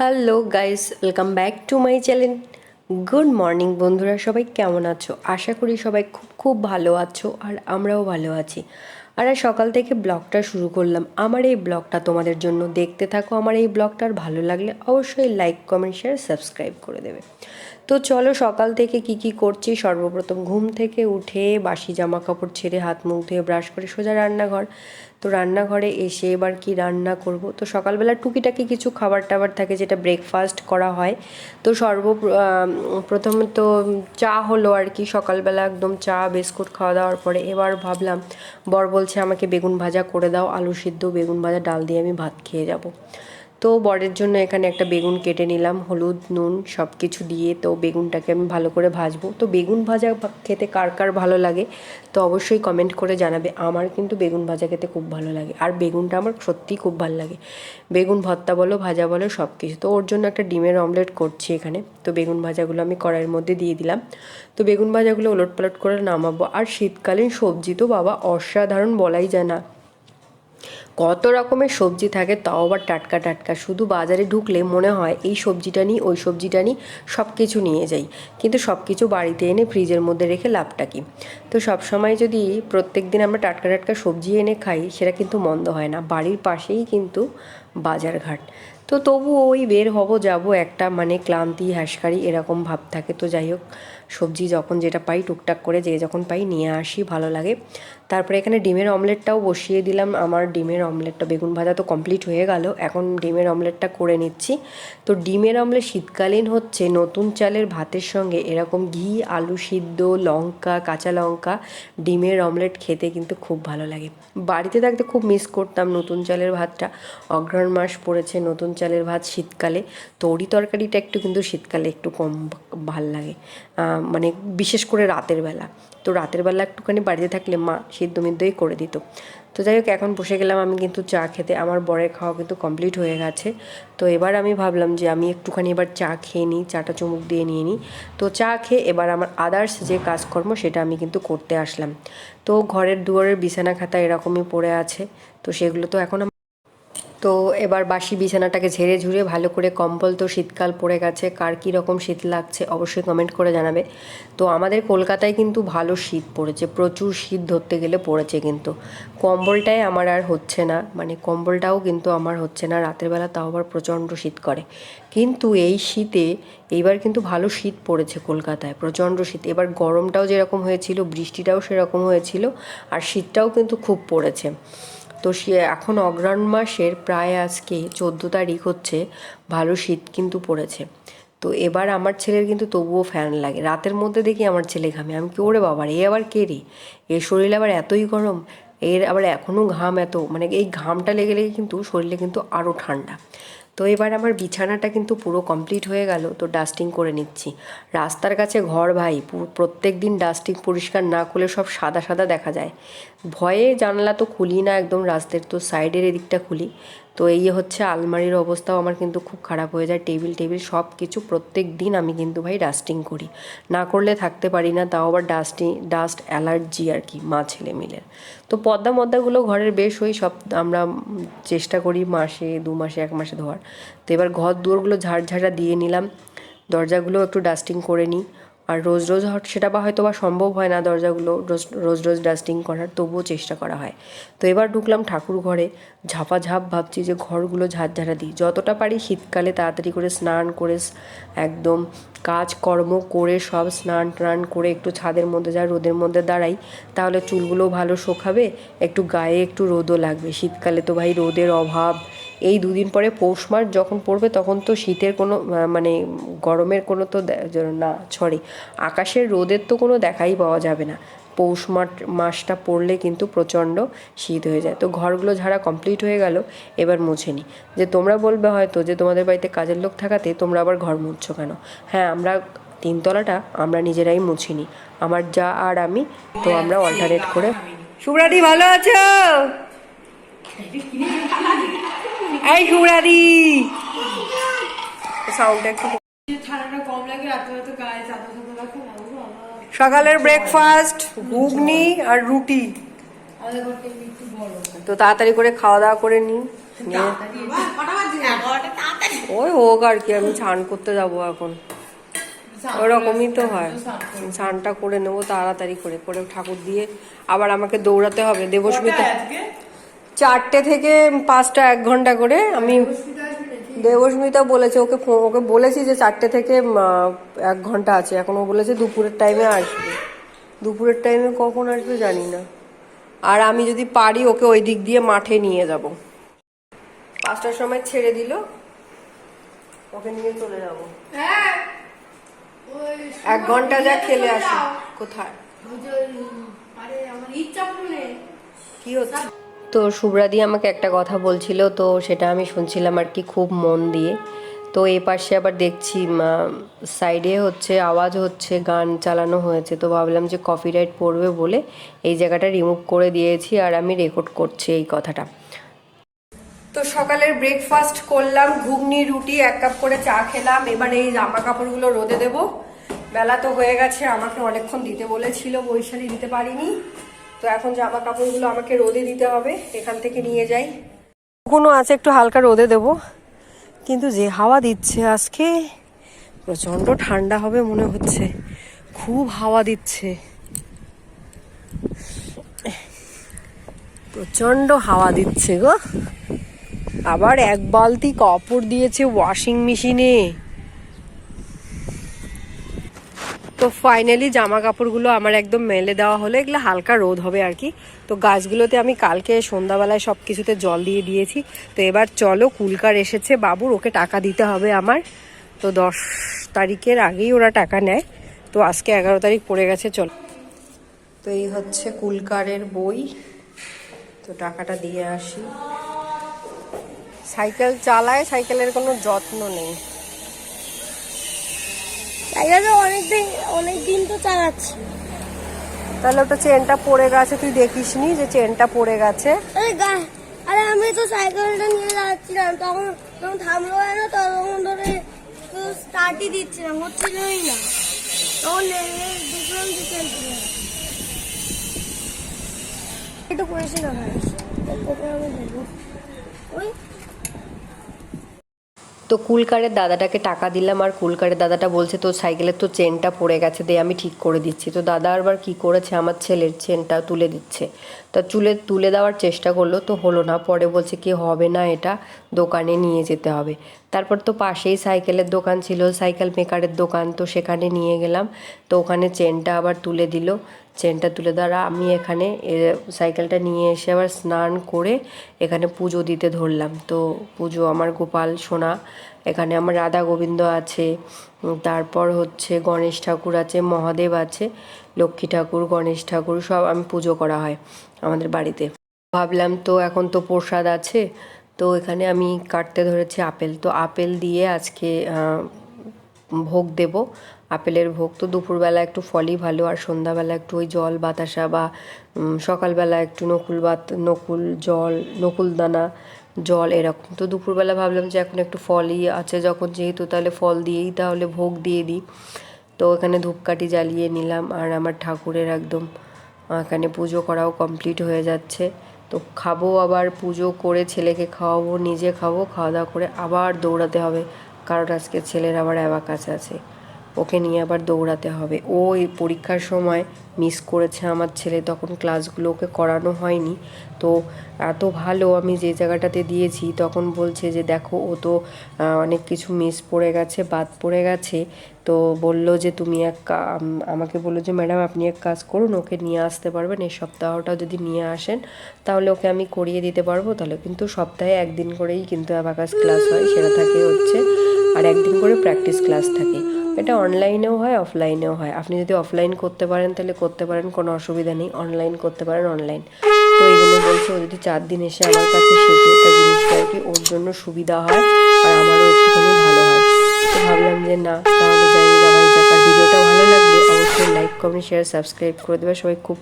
Hello guys, welcome back to my channel. Good morning বন্ধুরা, সবাই কেমন আছো? আশা করি সবাই খুব খুব ভালো আছো আর আমরাও ভালো আছি। আর সকাল থেকে ব্লগটা শুরু করলাম। আমার এই ব্লগটা তোমাদের জন্য। দেখতে থাকো আমার এই ব্লগটার ভালো লাগলে অবশ্যই লাইক কমেন্ট শেয়ার সাবস্ক্রাইব করে দেবে। তো চলো সকাল থেকে কি কি করছি? সর্বপ্রথম ঘুম থেকে উঠে বাসি জামা কাপড় ছেড়ে হাত মুখ ধুয়ে ব্রাশ করে সোজা রান্নাঘর। তো রান্নাঘরে এসে এবার কি রান্না করব? তো সকালবেলা টুকিটাকি কিছু খাবার টাবার থাকে যেটা ব্রেকফাস্ট করা হয়। তো সর্ব প্রথমে তো চা হলো আর কি। সকালবেলা একদম চা, বিস্কুট খাওয়া দাওয়ার পরে এবার ভাবলাম, বর বলছে আমাকে বেগুন ভাজা করে দাও, আলু সিদ্ধ, বেগুন ভাজা, ডাল দিয়ে আমি ভাত খেয়ে যাব। তো বরের জন্য এখানে একটা বেগুন কেটে নিলাম, হলুদ, নুন সব কিছু দিয়ে তো বেগুনটাকে আমি ভালো করে ভাজবো। তো বেগুন ভাজা খেতে কার কার ভালো লাগে? তো অবশ্যই কমেন্ট করে জানাবে। আমার কিন্তু বেগুন ভাজা খেতে খুব ভালো লাগে আর বেগুনটা আমার সত্যিই খুব ভালো লাগে। বেগুন ভর্তা বলো, ভাজা বলো সব কিছু তো ওর জন্য একটা ডিমের অমলেট করছি এখানে। তো বেগুন ভাজাগুলো আমি কড়াইয়ের মধ্যে দিয়ে দিলাম। তো বেগুন ভাজাগুলো ওলট পালট করে নামাবো। আর শীতকালীন সবজি তো বাবা, অসাধারণ বলাই যায় না। কত রকমের সবজি থাকে তাও আবার টাটকা টাটকা। শুধু বাজারে ঢুকলে মনে হয় এই সবজিটা নিই, ওই সবজিটা নিই সব কিছু নিয়ে যাই। কিন্তু সব কিছু বাড়িতে এনে ফ্রিজের মধ্যে রেখে লাভটা কি? তো সবসময় যদি প্রত্যেক দিন আমরা টাটকা টাটকা সবজি এনে খাই, সেটা কিন্তু মন্দ হয় না। বাড়ির পাশেই কিন্তু বাজারঘাট। তো তবু ওই বের হব, যাব একটা মানে ক্লান্তি হাসকারি এরকম ভাব থাকে। তো যাই হোক, সবজি যখন যেটা পাই টুকটাক করে যে যখন পাই নিয়ে আসি, ভালো লাগে। তারপরে এখানে ডিমের অমলেটটাও বসিয়ে দিলাম। আমার ডিমের অমলেটটা বেগুন ভাজা তো কমপ্লিট হয়ে গেল। এখন ডিমের অমলেটটা করে নিচ্ছি। তো ডিমের অমলেট শীতকালীন হচ্ছে, নতুন চালের ভাতের সঙ্গে এরকম ঘি, আলু সিদ্ধ, লঙ্কা, কাঁচা লঙ্কা, ডিমের অমলেট খেতে কিন্তু খুব ভালো লাগে। বাড়িতে থাকতে খুব মিস করতাম নতুন চালের ভাতটা। অঘ্রাণ মাস পড়েছে, নতুন চালের ভাত শীতকালে। তরি তরকারিটা একটু কিন্তু শীতকালে একটু কম ভালো লাগে। মানে বিশেষ করে রাতের বেলা। তো রাতের বেলা একটুখানি বাড়িতে থাকলে মা সিদ্ধ মিদ্ধই করে দিত। তো যাই হোক, এখন বসে গেলাম আমি কিন্তু চা খেতে। আমার বরের খাওয়া কিন্তু কমপ্লিট হয়ে গেছে। তো এবার আমি ভাবলাম যে আমি একটুখানি এবার চা খেয়ে নিই, চাটা চুমুক দিয়ে নিয়ে নিই। তো চা খেয়ে এবার আমার আদার্স যে কাজকর্ম সেটা আমি কিন্তু করতে আসলাম। তো ঘরের দুয়ারের বিছানা খাতা এরকমই পড়ে আছে। তো সেগুলো তো এখন তো এবার বাসি বিছানাটাকে ঝেড়ে ঝুড়ে ভালো করে কম্বল তো শীতকাল পড়ে গেছে, কার কী রকম শীত লাগছে অবশ্যই কমেন্ট করে জানাবে। তো আমাদের কলকাতায় কিন্তু ভালো শীত পড়েছে, প্রচুর শীত ধরতে গেলে পড়েছে কিন্তু। কম্বলটাই আমার আর হচ্ছে না মানে কম্বলটাও কিন্তু আমার হচ্ছে না, রাতের বেলা তাও আবার প্রচণ্ড শীত করে। কিন্তু এই শীতে এইবার কিন্তু ভালো শীত পড়েছে কলকাতায়, প্রচণ্ড শীত। এবার গরমটাও যেরকম হয়েছিল, বৃষ্টিটাও সেরকম হয়েছিল, আর শীতটাও কিন্তু খুব পড়েছে। তো সে এখন অগ্রাণ মাসের প্রায় আজকে চোদ্দ তারিখ হচ্ছে, ভালো শীত কিন্তু পড়েছে। তো এবার আমার ছেলের কিন্তু তবুও ফ্যান লাগে। রাতের মধ্যে দেখি আমার ছেলে ঘামে। আমি কি, ওরে বাবার এ আবার কে রে? এর শরীর আবার এতই গরম, এর আবার এখনও ঘাম এত মানে এই ঘামটা লেগে লেগে কিন্তু শরীরে কিন্তু আরও ঠান্ডা। তো এবার আমার বিছানাটা কিন্তু পুরো কমপ্লিট হয়ে গেল, তো ডাস্টিং করে নিচ্ছি। রাস্তার কাছে ঘর ভাই প্রত্যেক দিন ডাস্টিং পরিষ্কার না করলে সব সাদা সাদা দেখা যায়। ভয়ে জানলা তো খুলি না, একদম রাস্তার তো সাইডের এদিকটা খুলি। তো এই হচ্ছে আলমারির অবস্থাও আমার কিন্তু খুব খারাপ হয়ে যায়। টেবিল টেবিল সব কিছু প্রত্যেক দিন আমি কিন্তু ভাই ডাস্টিং করি। না করলে থাকতে পারি না, তাও আবার ডাস্টিং, ডাস্ট অ্যালার্জি আর কি মা ছেলে মিলে। তো পদ্মা মদ্দাগুলো ঘরের বেশ ওই সব আমরা চেষ্টা করি মাসে, দু মাসে, এক মাসে ধোয়ার। তো এবার ঘর দুয়ারগুলো ঝাড়ঝাড়া দিয়ে নিলাম। দরজাগুলো একটু ডাস্টিং করে নিই। আর রোজ রোজ সেটা বা হয়তো বা সম্ভব হয় না দরজাগুলো রোজ রোজ রোজ ডাস্টিং করার, তবুও চেষ্টা করা হয়। তো এবার ঢুকলাম ঠাকুর ঘরে, ঝাপাঝাপ ভাবছি যে ঘরগুলো ঝাড়ঝাড়া দিই। যতটা পারি শীতকালে তাড়াতাড়ি করে স্নান করে একদম কাজকর্ম করে সব স্নান টান করে একটু ছাদের মধ্যে যা রোদের মধ্যে দাঁড়াই, তাহলে চুলগুলো ভালো শোকাবে, একটু গায়ে একটু রোদও লাগবে। শীতকালে তো ভাই রোদের অভাব এই দুদিন পরে পৌষ মাস যখন পড়বে তখন তো শীতের কোনো মানে গরমের কোনো তো না সরি আকাশের রোদের তো কোনো দেখাই পাওয়া যাবে না। পৌষ মাস মাসটা পড়লে কিন্তু প্রচণ্ড শীত হয়ে যায়। তো ঘরগুলো ঝাড়া কমপ্লিট হয়ে গেল এবার মুছে নিই যে তোমরা বলবে হয়তো যে তোমাদের বাড়িতে কাজের লোক থাকাতে তোমরা আবার ঘর মুছছো কেন? হ্যাঁ আমরা তিনতলাটা আমরা নিজেরাই মুছি মুছিনি আমার যা আর আমি তো আমরা অল্টারনেট করে সুব্রাদি ভালো আছো? এই সুব্রাদি সাউন্ডটা একটু সকালের ব্রেকফাস্ট ঘুগনি আর রুটি। তো তাড়াতাড়ি করে খাওয়া দাওয়া করে ও ওই হোক আর কি, আমি স্নান করতে যাব এখন। ওরকমই তো হয়। স্নানটা করে নেব তাড়াতাড়ি করে করে ঠাকুর দিয়ে আবার আমাকে দৌড়াতে হবে। দেবস্মিতা চারটে থেকে পাঁচটা এক ঘণ্টা করে আমি দেবস্মিতা বলেছে ওকে ওকে বলেছি যে চারটে থেকে এক ঘণ্টা আছে। এখন ও বলেছে দুপুরের টাইমে আসবে। দুপুরের টাইমে কখন আসবে জানি না। আর আমি যদি পারি ওকে ওই দিক দিয়ে মাঠে নিয়ে যাব। পাঁচটার সময় ছেড়ে দিল। ওকে নিয়ে চলে যাব। হ্যাঁ। এক ঘণ্টা যা খেলে আসি। কোথায়? কি হচ্ছে? তো শুভ্রাদি আমাকে একটা কথা বলছিল, তো সেটা আমি শুনছিলাম আর কি খুব মন দিয়ে। তো এই পাশে আবার দেখছি সাইডে হচ্ছে, আওয়াজ হচ্ছে, গান চালানো হয়েছে, তো ভাবলাম যে কফি রাইট পড়বে বলে এই জায়গাটা রিমুভ করে দিয়েছি আর আমি রেকর্ড করছি এই কথাটা। তো সকালের ব্রেকফাস্ট করলাম, ঘুগনি, রুটি, এক কাপ করে চা খেলাম, এবার এই জামা কাপড়গুলো রোদে দেব। বেলা তো হয়ে গেছে, আমাকে অনেকক্ষণ দিতে বলেছিল, বৈশালী দিতে পারিনি। তো এখন জামা কাপড়গুলো আমাকে রোদে দিতে হবে, এখান থেকে নিয়ে যাই। কোনো আছে, একটু হালকা রোদে দেব। কিন্তু যে হাওয়া দিচ্ছে আজকে প্রচণ্ড ঠান্ডা হবে মনে হচ্ছে। খুব হাওয়া দিচ্ছে। প্রচণ্ড হাওয়া দিচ্ছে গো। আবার এক বালতি কাপড় দিয়েছে ওয়াশিং মেশিনে। তো ফাইনালি জামা কাপড়গুলো আমার একদম মেলে দেওয়া হলো। এগুলো হালকা রোদ হবে আর কি। তো গাছগুলোতে আমি কালকে সন্ধ্যাবেলায় সব কিছুতে জল দিয়ে দিয়েছি। তো এবার চলো কুলকার এসেছে বাবুর, ওকে টাকা দিতে হবে আমার। তো দশ তারিখের আগেই ওরা টাকা নেয়। তো আজকে এগারো তারিখ পড়ে গেছে, চল। তো এই হচ্ছে কুলকারের বই। তো টাকাটা দিয়ে আসি। সাইকেল চালায়, সাইকেলের কোনো যত্ন নেই। তো অনেকদিন অনেক দিন তো চালাচ্ছি। তাহলে ওটা চেনটা পড়ে গেছে তুই দেখিসনি যে চেনটা পড়ে গেছে। আরে আমি তো সাইকেলটা নিয়ে যাচ্ছিলাম তখন তখন থামলো না তখন ধরে তো স্টার্টই দিচ্ছিলাম হচ্ছিলই না। তখন দেখলাম যে চলছিল না। একটু করেছি না ভাই? ওকে আমি দেবো ওই তো কুলকারের দাদাটাকে টাকা দিলাম আর কুলকারের দাদাটা বলছে তো সাইকেলের তো চেনটা পড়ে গেছে দিয়ে আমি ঠিক করে দিচ্ছি। তো দাদা আবার কি করেছে, আমার ছেলের চেনটা তুলে দিচ্ছে। তা চুলে, তুলে দেওয়ার চেষ্টা করল, তো হলো না। পরে বলছে, কি হবে না এটা? দোকানে নিয়ে যেতে হবে। তারপর তো পাশেই সাইকেলের দোকান ছিল, সাইকেল মেকারের দোকান, তো সেখানে নিয়ে গেলাম। তো ওখানে চেনটা আবার তুলে দিল। চেনটা তুলে দেওয়ার আমি এখানে সাইকেলটা নিয়ে এসে আবার স্নান করে এখানে পুজো দিতে ধরলাম। তো পুজো আমার গোপাল, সোনা, এখানে আমার রাধা গোবিন্দ আছে তারপর হচ্ছে গণেশ ঠাকুর আছে, মহাদেব আছে, লক্ষ্মী ঠাকুর, গণেশ ঠাকুর, সব আমি পুজো করা হয় আমাদের বাড়িতে। ভাবলাম তো এখন তো প্রসাদ আছে, তো এখানে আমি কাটতে ধরেছি আপেল। তো আপেল দিয়ে আজকে ভোগ দেব। আপেলের ভোগ তো দুপুরবেলা একটু ফলই ভালো আর সন্ধ্যাবেলা একটু ওই জল বাতাসা বা সকালবেলা একটু নকুল বাত, নকুল জল, নকুল দানা, জল এরকম। তো দুপুরবেলা ভাবলাম যে এখন একটু ফলই আছে যখন যেহেতু তাহলে ফল দিয়েই তাহলে ভোগ দিয়ে দিই। তো এখানে ধূপকাঠি জ্বালিয়ে নিলাম আর আমার ঠাকুরের একদম এখানে পুজো করাও কমপ্লিট হয়ে যাচ্ছে। তো খাব আবার পুজো করে ছেলেকে খাওয়াবো, নিজে খাব, খাওয়া দাওয়া করে আবার দৌড়াতে হবে। কারণ আজকে ছেলের আবার অ্যাবাকাস আছে। ওকে নিয়ে আবার দৌড়াতে হবে। ও এই পরীক্ষার সময় মিস করেছে আমার ছেলে, তখন ক্লাসগুলো ওকে করানো হয়নি। তো এত ভালো আমি যে জায়গাটাতে দিয়েছি, তখন বলছে যে দেখো, ও তো অনেক কিছু মিস পড়ে গেছে, বাদ পড়ে গেছে। তো বলল যে তুমি এক আমাকে বলল যে ম্যাডাম, আপনি এক কাজ করুন, ওকে নিয়ে আসতে পারবেন, এই সপ্তাহটা যদি নিয়ে আসেন, তাহলে ওকে আমি করিয়ে দিতে পারব। তাহলে কিন্তু সপ্তাহে একদিন করেই কিন্তু অ্যাবাকাস ক্লাস হয়, সেটা থাকে হচ্ছে, আর একদিন করে প্র্যাকটিস ক্লাস থাকে। এটা অনলাইনেও হয় অফলাইনেও হয়। আপনি যদি অফলাইন করতে পারেন, তাহলে করতে পারেন, কোনো অসুবিধা নেই। অনলাইন করতে পারেন অনলাইন তো এই জন্য বলছে, ও যদি চার দিন এসে আমার কাছে শেখে তা জিনিসটা আর কি, ওর জন্য সুবিধা হয় আর আমারও একটুখানি ভালো হয়। তো ভাবলাম যে না, তাহলে যাই যাবাই যাক আর ভিডিওটা ভালো লাগলে অবশ্যই লাইক কমেন্ট শেয়ার সাবস্ক্রাইব করে দেবে। সবাই খুব